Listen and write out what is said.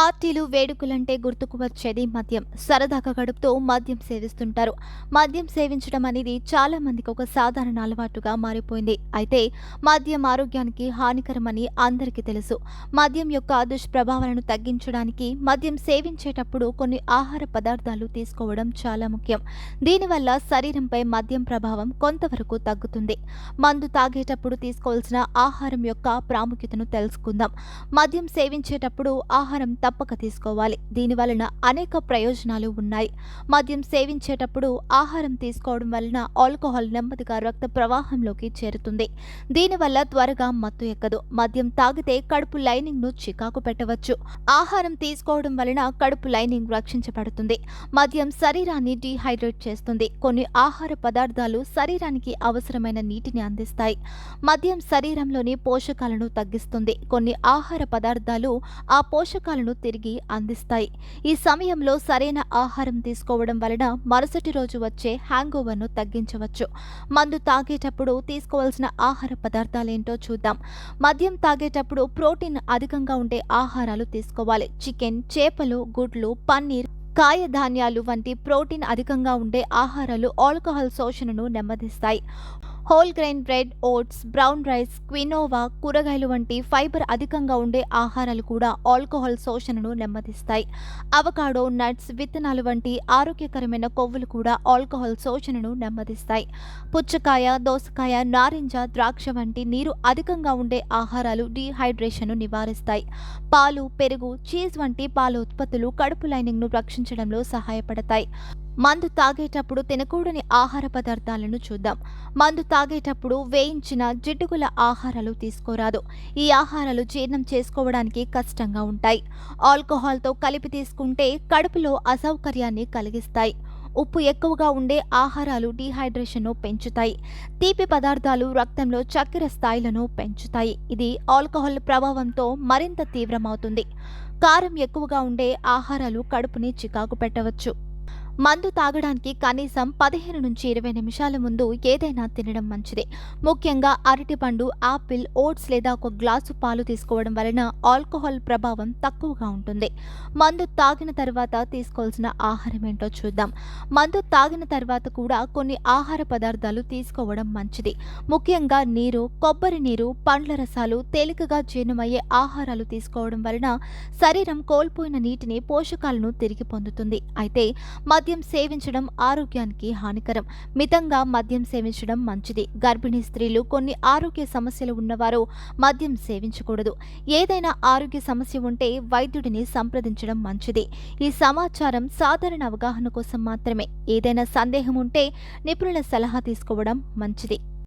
పార్టీలు వేడుకలంటే గుర్తుకు వచ్చేది మద్యం. సరదాగా గడుపుతూ మద్యం సేవిస్తుంటారు. మద్యం సేవించడం అనేది చాలా మందికి ఒక సాధారణ అలవాటుగా మారిపోయింది. అయితే మద్యం ఆరోగ్యానికి హానికరమని అందరికీ తెలుసు. మద్యం యొక్క దుష్ప్రభావాలను తగ్గించడానికి మద్యం సేవించేటప్పుడు కొన్ని ఆహార పదార్థాలు తీసుకోవడం చాలా ముఖ్యం. దీనివల్ల శరీరంపై మద్యం ప్రభావం కొంతవరకు తగ్గుతుంది. మందు తాగేటప్పుడు తీసుకోవాల్సిన ఆహారం యొక్క ప్రాముఖ్యతను తెలుసుకుందాం. మద్యం సేవించేటప్పుడు ఆహారం తప్పక తీసుకోవాలి. దీని వలన అనేక ప్రయోజనాలు ఉన్నాయి. మద్యం సేవించేటప్పుడు ఆహారం తీసుకోవడం వలన ఆల్కహాల్ నెమ్మదిగా రక్త ప్రవాహంలోకి చేరుతుంది. దీనివల్ల త్వరగా మత్తు ఎక్కదు. మద్యం తాగితే కడుపు లైనింగ్ను చికాకు పెట్టవచ్చు. ఆహారం తీసుకోవడం వలన కడుపు లైనింగ్ రక్షించబడుతుంది. మద్యం శరీరాన్ని డీహైడ్రేట్ చేస్తుంది. కొన్ని ఆహార పదార్థాలు శరీరానికి అవసరమైన నీటిని అందిస్తాయి. మద్యం శరీరంలోని పోషకాలను తగ్గిస్తుంది. కొన్ని ఆహార పదార్థాలు ఆ పోషకాలను తిరిగి అందిస్తాయి. ఈ సమయంలో సరైన ఆహారం తీసుకోవడం వలన మరుసటి రోజు వచ్చే హ్యాంగ్ ఓవర్ను తగ్గించవచ్చు. మందు తాగేటప్పుడు తీసుకోవాల్సిన ఆహార పదార్థాలేంటో చూద్దాం. మద్యం తాగేటప్పుడు ప్రోటీన్ అధికంగా ఉండే ఆహారాలు తీసుకోవాలి. చికెన్ చేపలు గుడ్లు పన్నీర్ కాయధాన్యాలు వంటి ప్రోటీన్ అధికంగా ఉండే ఆహారాలు ఆల్కహాల్ శోషణను నెమ్మదిస్తాయి. Whole grain bread oats brown rice quinoa కూరగాయలు వంటి ఫైబర్ అధికంగా ఉండే ఆహారాలు కూడా ఆల్కహాల్ శోషణను నెమ్మదిస్తాయి. అవకాడో నట్స్ విత్తనాలు వంటి ఆరోగ్యకరమైన కొవ్వులు కూడా ఆల్కహాల్ శోషణను నెమ్మదిస్తాయి. పుచ్చకాయ దోసకాయ నారింజ ద్రాక్ష వంటి నీరు అధికంగా ఉండే ఆహారాలు డీహైడ్రేషన్ను నివారిస్తాయి. పాలు పెరుగు చీజ్ వంటి పాల ఉత్పత్తులు కడుపు లైనింగ్ను రక్షించడంలో సహాయపడతాయి. మందు తాగేటప్పుడు తినకూడని ఆహార పదార్థాలను చూద్దాం. మందు తాగేటప్పుడు వేయించిన జిడ్డుగుల ఆహారాలు తీసుకోరాదు. ఈ ఆహారాలు జీర్ణం చేసుకోవడానికి కష్టంగా ఉంటాయి. ఆల్కహాల్తో కలిపి తీసుకుంటే కడుపులో అసౌకర్యాన్ని కలిగిస్తాయి. ఉప్పు ఎక్కువగా ఉండే ఆహారాలు డీహైడ్రేషన్ను పెంచుతాయి. తీపి పదార్థాలు రక్తంలో చక్కెర స్థాయిలను పెంచుతాయి. ఇది ఆల్కహాల్ ప్రభావంతో మరింత తీవ్రమవుతుంది. కారం ఎక్కువగా ఉండే ఆహారాలు కడుపుని చికాకు పెట్టవచ్చు. మందు తాగడానికి కనీసం పదిహేను నుంచి ఇరవై నిమిషాల ముందు ఏదైనా తినడం మంచిది. ముఖ్యంగా అరటిపండు ఆపిల్ ఓట్స్ లేదా ఒక గ్లాసు పాలు తీసుకోవడం వలన ఆల్కహాల్ ప్రభావం తక్కువగా ఉంటుంది. మందు తాగిన తర్వాత తీసుకోవాల్సిన ఆహారం ఏంటో చూద్దాం. మందు తాగిన తర్వాత కూడా కొన్ని ఆహార పదార్థాలు తీసుకోవడం మంచిది. ముఖ్యంగా నీరు కొబ్బరి నీరు పండ్ల రసాలు తేలికగా జీర్ణమయ్యే ఆహారాలు తీసుకోవడం వలన శరీరం కోల్పోయిన నీటిని పోషకాలను తిరిగి పొందుతుంది. అయితే మద్యం సేవించడం ఆరోగ్యానికి హానికరం. మితంగా మద్యం సేవించడం మంచిది. గర్భిణీ స్త్రీలు కొన్ని ఆరోగ్య సమస్యలు ఉన్నవారు మద్యం సేవించకూడదు. ఏదైనా ఆరోగ్య సమస్య ఉంటే వైద్యుడిని సంప్రదించడం మంచిది. ఈ సమాచారం సాధారణ అవగాహన కోసం మాత్రమే. ఏదైనా సందేహం ఉంటే నిపుణుల సలహా తీసుకోవడం మంచిది.